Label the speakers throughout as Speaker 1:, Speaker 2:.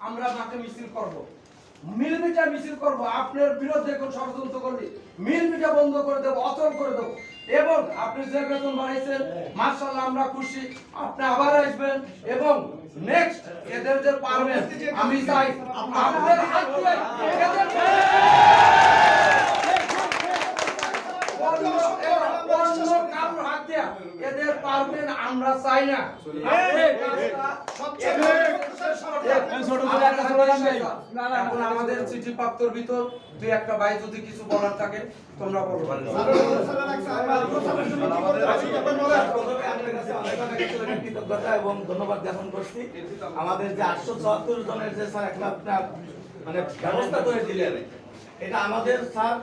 Speaker 1: আমরা মাকে মিছিল করব। মিলমিটা মিছিল করব, আপনার বিরুদ্ধে কোন ষড়যন্ত্র করলে। মিলমিটা বন্ধ করে দেবো, অচল করে দেবো। এবং আপনি যে বেতন বাড়াইছেন মার্শাল্লাহ আমরা খুশি। আপনি আবার আসবেন এবং নেক্সট এদের যে পারবেন, আমি চাই আপনাদের হাত দিয়ে এদের অন্য অন্য কারোর হাত দিয়ে এদের পারবেন আমরা চাই না। এখন আমাদের চিঠি প্রাপ্তর ভিতর দুই একটা ভাই যদি কিছু বলার থাকে তোমরা বলো।
Speaker 2: প্রথমে আপনার কাছে অনেক অনেক কৃতজ্ঞতা এবং ধন্যবাদ জ্ঞাপন করছি আমাদের যে আটশো চুয়াত্তর জনের যে স্যার একটা মানে ব্যবস্থা করে দিলেন এটা আমাদের স্যার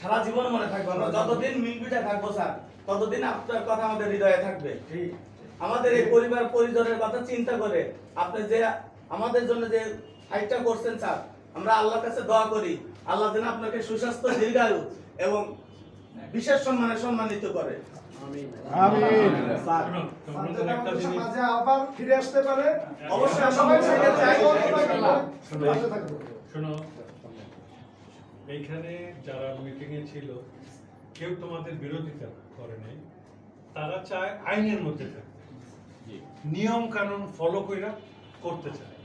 Speaker 2: সারা জীবন মনে থাকবে আমরা। যতদিন মিলবিটা থাকব স্যার ততদিন আপনার কথা আমাদের হৃদয়ে থাকবে। আমাদের এই পরিবার পরিজনের কথা চিন্তা করে আপনি যে আমাদের জন্য যে ফাইটটা করছেন স্যার আমরা আল্লাহর কাছে দোয়া করি। আল্লাহ যেন আপনাকে সুস্বাস্থ্য দীর্ঘায়ু এবং বিশেষ সম্মানে সম্মানিত করে।
Speaker 3: আবার ফিরে আসতে পারে।
Speaker 2: অবশ্যই
Speaker 3: সবাই
Speaker 4: শোনো। এইখানে যারা মিটিং এ ছিল কেউ তোমাদের বিরোধিতা করে নাই। তারা চায় আইনের মধ্যে থাকতে নিয়ম কানুন ফলো কইরা করতে চায়।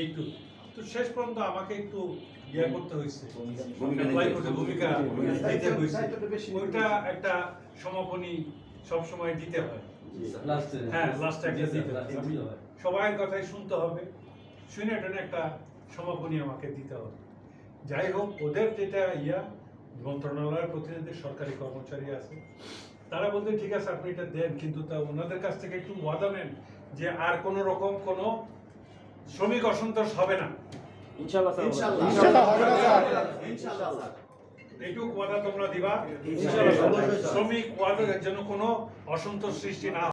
Speaker 4: এইটুকু। তো শেষ পর্যন্ত আমাকে একটু ইয়া করতে হয়েছে ভূমিকা দিতে হয়েছে ওইটা একটা সমাপনী সবসময় দিতে হয়। হ্যাঁ লাস্টে একটা দিতে সবার কথাই শুনতে হবে। শুনে টেনে একটা সমাপনী আমাকে দিতে হবে। যাই হোক ওদের যেটা ইয়া মন্ত্রণালয়ের প্রতিনিধি সরকারি কর্মচারী আছে তারা বলতে ঠিক আছে আপনি এটা দেন। কিন্তু তা ওনাদের কাছ থেকে একটু ওয়াদা নেন যে আর কোনো রকম কোনো শ্রমিক অসন্তোষ হবে না।
Speaker 2: ইনশাআল্লাহ
Speaker 3: ইনশাআল্লাহ। হবে না, স্যার।
Speaker 2: ইনশাআল্লাহ। স্যার
Speaker 4: এইটুকু ওয়াদা তোমরা দিবা। শ্রমিক ওয়াদার যেন কোনো অসন্তোষ সৃষ্টি না।